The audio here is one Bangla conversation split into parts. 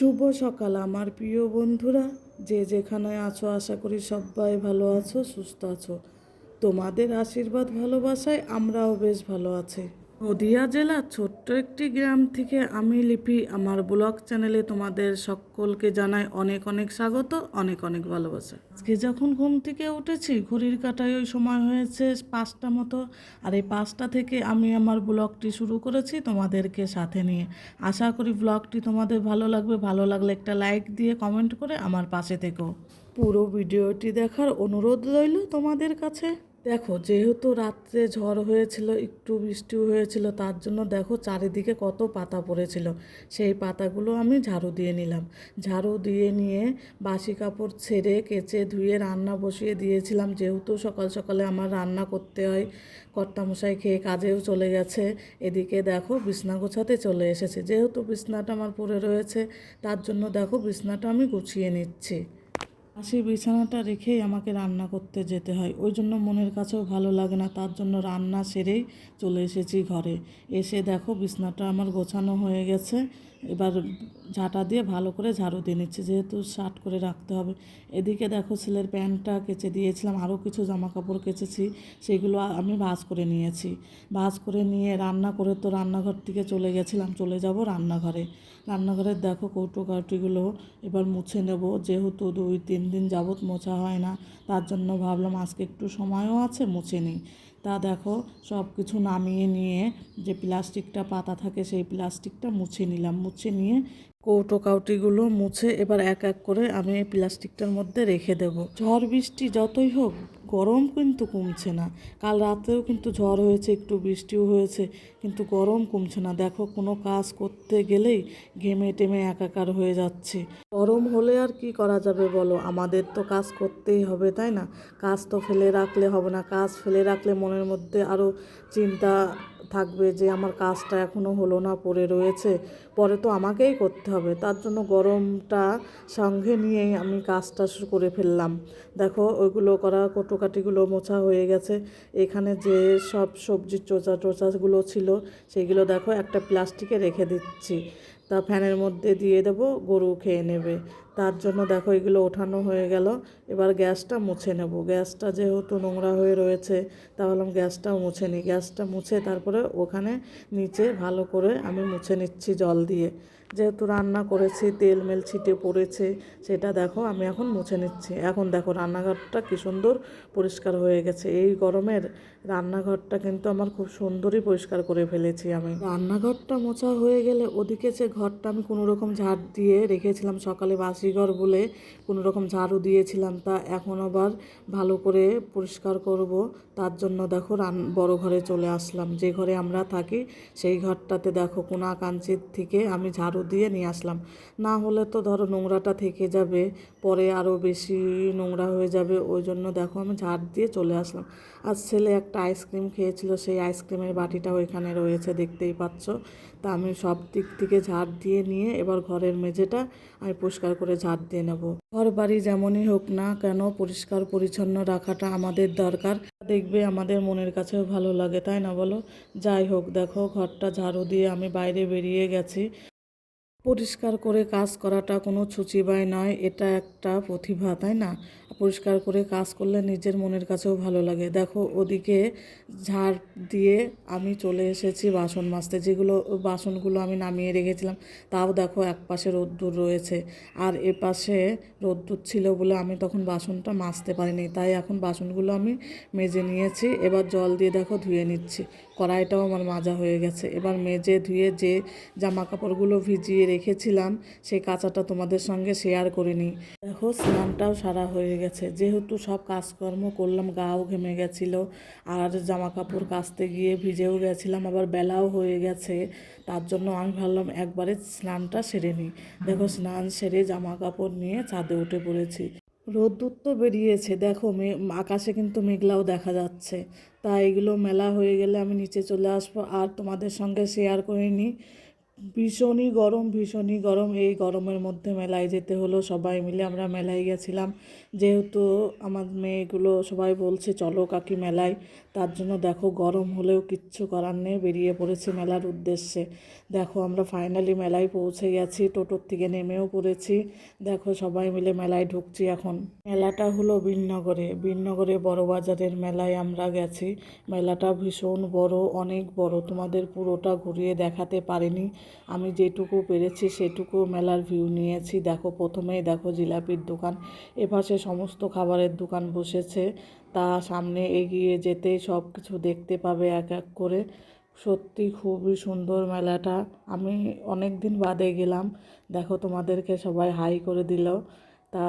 শুভ সকাল, আমার প্রিয় বন্ধুরা। যে যেখানে আছো, আশা করি সবাই ভালো আছো, সুস্থ আছো। তোমাদের আশীর্বাদ ভালোবাসায় আমরাও বেশ ভালো আছি। নদিয়া জেলার ছোট্ট একটি গ্রাম থেকে আমি লিপি, আমার ব্লগ চ্যানেলে তোমাদের সকলকে জানাই অনেক অনেক স্বাগত, অনেক অনেক ভালোবাসা। আজকে যখন ঘুম থেকে উঠেছি, ঘড়ির কাটায় ওই সময় হয়েছে পাঁচটা মতো, আর এই পাঁচটা থেকে আমি আমার ব্লগটি শুরু করেছি তোমাদেরকে সাথে নিয়ে। আশা করি ব্লগটি তোমাদের ভালো লাগবে, ভালো লাগলে একটা লাইক দিয়ে কমেন্ট করে আমার পাশে থেকো। পুরো ভিডিওটি দেখার অনুরোধ রইল তোমাদের কাছে। দেখো, যেহেতু রাত্রে ঝড় হয়েছিল, একটু বৃষ্টিও হয়েছিল, তার জন্য দেখো চারিদিকে কত পাতা পড়েছিল। সেই পাতাগুলো আমি ঝাড়ু দিয়ে নিলাম। ঝাড়ু দিয়ে নিয়ে বাসি কাপড় ছেড়ে কেচে ধুয়ে রান্না বসিয়ে দিয়েছিলাম। যেহেতু সকাল সকালে আমার রান্না করতে হয়, কর্তামশাই খেয়ে কাজেও চলে গেছে, এদিকে দেখো বিছনা গোছাতে চলে এসেছে। যেহেতু বিছনাটা আমার পড়ে রয়েছে, তার জন্য দেখো বিছনাটা আমি গুছিয়ে নিচ্ছি। পাশে বিছানাটা রেখেই আমাকে রান্না করতে যেতে হয়। ওই জন্য মনের কাছেও ভালো লাগে না। তার জন্য রান্না সেরেই চলে এসেছি ঘরে। এসে দেখো বিছনাটা আমার গোছানো হয়ে গেছে। এবার ঝাঁটা দিয়ে ভালো করে ঝাড়ু দিয়ে নিচ্ছে, যেহেতু শার্ট করে রাখতে হবে। এদিকে দেখো ছেলের প্যান্টটা কেচে দিয়েছিলাম, আরও কিছু জামা কাপড় কেচেছি, সেগুলো আমি ভাঁজ করে নিয়েছি। ভাঁজ করে নিয়ে রান্না করে তো রান্নাঘর থেকে চলে গেছিলাম, চলে যাব রান্নাঘরে। রান্নাঘরের দেখো কৌটো কাউটিগুলো এবার মুছে নেব, যেহেতু দুই তিন দিন যাবৎ মোছা হয় না, তার জন্য ভাবলাম আজকে একটু সময়ও আছে, মুছে নিই। তা দেখো সব কিছু নামিয়ে নিয়ে যে প্লাস্টিকটা পাতা থাকে সেই প্লাস্টিকটা মুছে নিলাম। মুছে নিয়ে কৌটো কাউটিগুলো মুছে এবার এক এক করে আমি প্লাস্টিকটার মধ্যে রেখে দেব। ঝড় বৃষ্টি যতই হোক, গরম কিন্তু কমছে না। কাল রাতেও কিন্তু ঝড় হয়েছে, একটু বৃষ্টিও হয়েছে, কিন্তু গরম কমছে না। দেখো, কোনো কাজ করতে গেলেই ঘেমে টেমে একাকার হয়ে যাচ্ছে। গরম হলে আর কি করা যাবে বলো? আমাদের তো কাজ করতেই হবে, তাই না? কাজ তো ফেলে রাখলে হবে না। কাজ ফেলে রাখলে মনের মধ্যে আরও চিন্তা থাকবে যে আমার কাজটা এখনও হলো না, পড়ে রয়েছে, পরে তো আমাকেই করতে হবে। তার জন্য গরমটা সঙ্গে নিয়েই আমি কাজটা শুরু করে ফেললাম। দেখো, ওইগুলো করা কটুকাটিগুলো মোছা হয়ে গেছে। এখানে যে সব সবজির চোচা টোচাগুলো ছিল সেগুলো দেখো একটা প্লাস্টিকে রেখে দিচ্ছি। তা ফ্যানের মধ্যে দিয়ে দেবো, গরু খেয়ে নেবে। তার জন্য দেখো এগুলো ওঠানো হয়ে গেল। এবার গ্যাসটা মুছে নেব। গ্যাসটা যেহেতু নোংরা হয়ে রয়েছে, তা বললাম গ্যাসটাও মুছে নিই। গ্যাসটা মুছে তারপরে ওখানে নিচে ভালো করে আমি মুছে নিচ্ছি জল দিয়ে। যেহেতু রান্না করেছি, তেল মেল ছিটে পড়েছে, সেটা দেখো আমি এখন মুছে নিচ্ছি। এখন দেখো রান্নাঘরটা কি সুন্দর পরিষ্কার হয়ে গেছে। এই গরমের রান্নাঘরটা কিন্তু আমার খুব সুন্দরই পরিষ্কার করে ফেলেছি আমি। রান্নাঘরটা মোছা হয়ে গেলে ওদিকে যে ঘরটা আমি কোনো রকম ঝাড় দিয়ে রেখেছিলাম, সকালে বাসি ঘর বলে কোনো রকম ঝাড়ু দিয়েছিলাম, তা এখন আবার ভালো করে পরিষ্কার করব। তার জন্য দেখো রান, বড় ঘরে চলে আসলাম। যে ঘরে আমরা থাকি, সেই ঘরটাতে দেখো কোনা কাঞ্চির থেকে আমি ঝাড়ু দিয়ে নিয়ে আসলাম। না হলে তো ধরো নোংরাটা থেকে যাবে, পরে আরও বেশি নোংরা হয়ে যাবে, ওই জন্য দেখো আমি ঝাড় দিয়ে চলে আসলাম। আর ছেলে একটা আইসক্রিম খেয়েছিল, সেই আইসক্রিমের বাটিটা ওইখানে রয়েছে, দেখতেই পাচ্ছ। তা আমি সব দিক থেকে ঝাড় দিয়ে নিয়ে এবার ঘরের মেঝেটা আমি পরিষ্কার করে ঝাড় দিয়ে নেব। ঘর বাড়ি যেমনই হোক না কেন, পরিষ্কার পরিচ্ছন্ন রাখাটা আমাদের দরকার। দেখবে আমাদের মনের কাছেও ভালো লাগে, তাই না বলো? যাই হোক, দেখো ঘরটা ঝাড়ু দিয়ে আমি বাইরে বেরিয়ে গেছি। পরিষ্কার করে কাজ করাটা কোনো ছুচিবাই নয় এটা একটা প্রতিভা তাই না? পরিষ্কার করে কাজ করলে নিজের মনের কাছেও ভালো লাগে। দেখো, ওদিকে ঝাড় দিয়ে আমি চলে এসেছি বাসন মাজতে। যেগুলো, বাসনগুলো আমি নামিয়ে রেখেছিলাম, তাও দেখো এক পাশে রোদ্দুর রয়েছে। আর এ পাশে রোদ্দুর ছিল বলে আমি তখন বাসনটা মাজতে পারিনি। তাই এখন বাসনগুলো আমি মেজে নিয়েছি। এবার জল দিয়ে দেখো ধুয়ে নিচ্ছি। কড়াইটাও আমার মাজা হয়ে গেছে। এবার মেজে ধুয়ে যে জামা কাপড়গুলো ভিজিয়ে রেখেছিলাম সেই কাঁচাটা তোমাদের সঙ্গে শেয়ার করে নিই। দেখো, স্নানটাও সারা হয়ে গেছে। যেহেতু সব কাজকর্ম করলাম, গাও ঘেমে গেছিল, আর জামা কাপড় কাচতে গিয়ে ভিজেও গেছিলাম, আবার বেলাও হয়ে গেছে। তার জন্য আমি ভাবলাম একবারে স্নানটা সেরে নিই। দেখো, স্নান সেরে জামা কাপড় নিয়ে ছাদে উঠে পড়েছি। রোদ্দুর তো বেরিয়েছে, দেখো, মে, আকাশে কিন্তু মেঘলাও দেখা যাচ্ছে। তা এগুলো মেলা হয়ে গেলে আমি নিচে চলে আসব। আর তোমাদের সঙ্গে শেয়ার করে নিই ভীষণই গরম ভীষণই গরম। এই গরমের মধ্যে মেলায় যেতে হলো, সবাই মিলে আমরা মেলায় গেছিলাম। যেহেতু আমার মেয়েগুলো সবাই বলছে, চলো কাকি মেলায়। তার জন্য দেখো গরম হলেও কিচ্ছু করার নেই, বেরিয়ে পড়েছি মেলার উদ্দেশ্যে। দেখো আমরা ফাইনালি মেলায় পৌঁছে গেছি, টোটোর থেকে নেমেও পড়েছি। দেখো সবাই মিলে মেলায় ঢুকছি এখন। মেলাটা হলো বীরনগরে বীরনগরে বড় বাজারের মেলায় আমরা গেছি। মেলাটা ভীষণ বড়, অনেক বড়। তোমাদের পুরোটা ঘুরিয়ে দেখাতে পারিনি। আমি যেটুকু পেরেছি সেটুকু মেলার ভিউ নিয়েছি। দেখো প্রথমেই দেখো জিলাপির দোকান। এপাশে সমস্ত খাবারের দোকান বসেছে। তা সামনে এগিয়ে যেতেই সব কিছু দেখতে পাবে এক এক করে। সত্যি খুবই সুন্দর মেলাটা। আমি অনেক দিন বাদে গেলাম। দেখো তোমাদেরকে সবাই হাই করে দিল। তা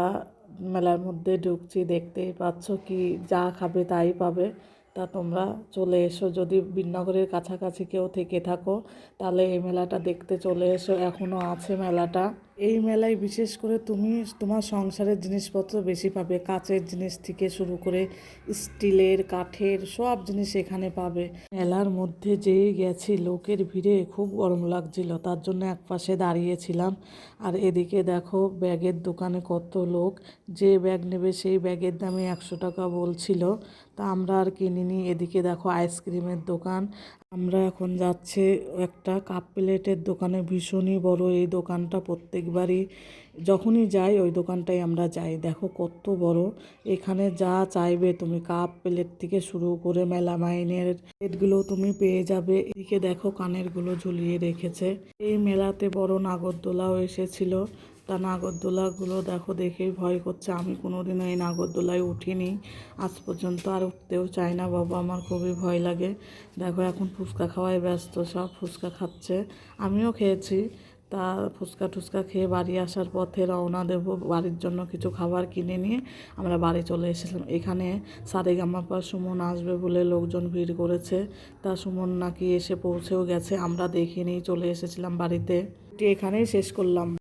মেলার মধ্যে ঢুকছি, দেখতেই পাচ্ছ কি যা খাবে তাই পাবে। তা তোমরা চলে এসো। যদি বিনগরের কাছাকাছি কেউ থেকে থাকো, তাহলে এই মেলাটা দেখতে চলে এসো। এখনও আছে মেলাটা। এই মেলায় বিশেষ করে তুমি তোমার সংসারের জিনিসপত্র বেশি পাবে, কাচের জিনিস থেকে শুরু করে স্টিলের, কাঠের সব জিনিস এখানে পাবে। মেলার মধ্যে যেই গেছি, লোকের ভিড়ে খুব গরম লাগছিল, তার জন্য এক পাশে দাঁড়িয়েছিলাম। আর এদিকে দেখো, ব্যাগের দোকানে কত লোক, যে ব্যাগ নেবে সেই ব্যাগের দামে একশো টাকা বলছিল। তা আমরা আর কিনিনি। এদিকে দেখো, আইসক্রিমের দোকান আমরা এখন যাচ্ছে একটা কাপ প্লেটের দোকানে। ভীষণই বড় এই দোকানটা প্রত্যেকবারই। যখনই যাই, ওই দোকানটাই আমরা যাই। দেখো কত বড়। এখানে যা চাইবে তুমি কাপ প্লেট থেকে শুরু করে মেলামাইনের প্লেটগুলো তুমি পেয়ে যাবে। এদিকে দেখো কানেরগুলো ঝুলিয়ে রেখেছে। এই মেলাতে বড় নাগরদোলাও এসেছিল। তা নাগরদোলাগুলো দেখো দেখেই ভয় করছে। আমি কোনোদিনও এই নাগরদোলায় উঠিনি। আজ পর্যন্ত আর উঠতেও চাই না বাবা, আমার খুবই ভয় লাগে। দেখো এখন ফুচকা খাওয়ায় ব্যস্ত, সব ফুচকা খাচ্ছে। আমিও খেয়েছি। তা ফুচকা টুচকা খেয়ে বাড়ি আসার পথে রওনা দেব, বাড়ির জন্য কিছু খাবার কিনে নিয়ে। আমরা বাড়ি চলে এসেছিলাম। এখানে সারেগামাপা সুমন আসবে বলে লোকজন ভিড় করেছে। তা সুমন নাকি এসে পৌঁছেও গেছে। আমরা দেখিনি চলে এসেছিলাম বাড়িতে। এখানেই শেষ করলাম।